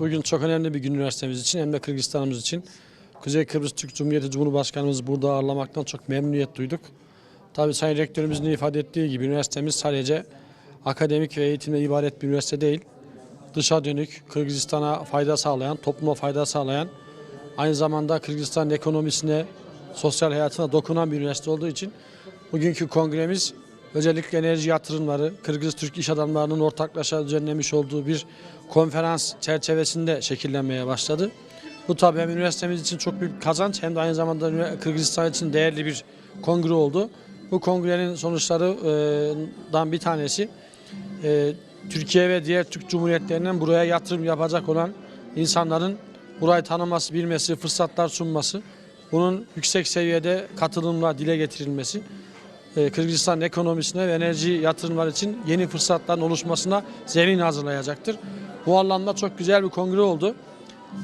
Bugün çok önemli bir gün üniversitemiz için hem de Kırgızistan'ımız için. Kuzey Kıbrıs Türk Cumhuriyeti Cumhurbaşkanımızı burada ağırlamaktan çok memnuniyet duyduk. Tabii Sayın Rektörümüzün ifade ettiği gibi üniversitemiz sadece akademik ve eğitimle ibaret bir üniversite değil. Dışa dönük, Kırgızistan'a fayda sağlayan, topluma fayda sağlayan, aynı zamanda Kırgızistan'ın ekonomisine, sosyal hayatına dokunan bir üniversite olduğu için bugünkü kongremiz özellikle enerji yatırımları, Kırgız-Türk iş adamlarının ortaklaşa düzenlemiş olduğu bir konferans çerçevesinde şekillenmeye başladı. Bu tabii hem üniversitemiz için çok büyük kazanç hem de aynı zamanda Kırgızistan için değerli bir kongre oldu. Bu kongrenin sonuçlarından bir tanesi e, Türkiye ve diğer Türk Cumhuriyetlerinden buraya yatırım yapacak olan insanların burayı tanıması, bilmesi, fırsatlar sunması, bunun yüksek seviyede katılımla dile getirilmesi, Kırgızistan ekonomisine ve enerji yatırımları için yeni fırsatların oluşmasına zemin hazırlayacaktır. Bu anlamda çok güzel bir kongre oldu.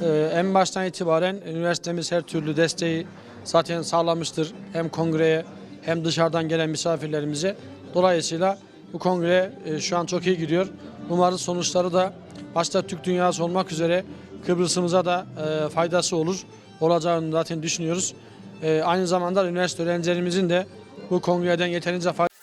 Ee, en baştan itibaren üniversitemiz her türlü desteği zaten sağlamıştır. Hem kongreye hem dışarıdan gelen misafirlerimize. Dolayısıyla bu kongre e, şu an çok iyi gidiyor. Umarız sonuçları da başta Türk dünyası olmak üzere Kıbrıs'ımıza da e, faydası olur. Olacağını zaten düşünüyoruz. E, aynı zamanda üniversite öğrencilerimizin de bu kongreden yeterince fayda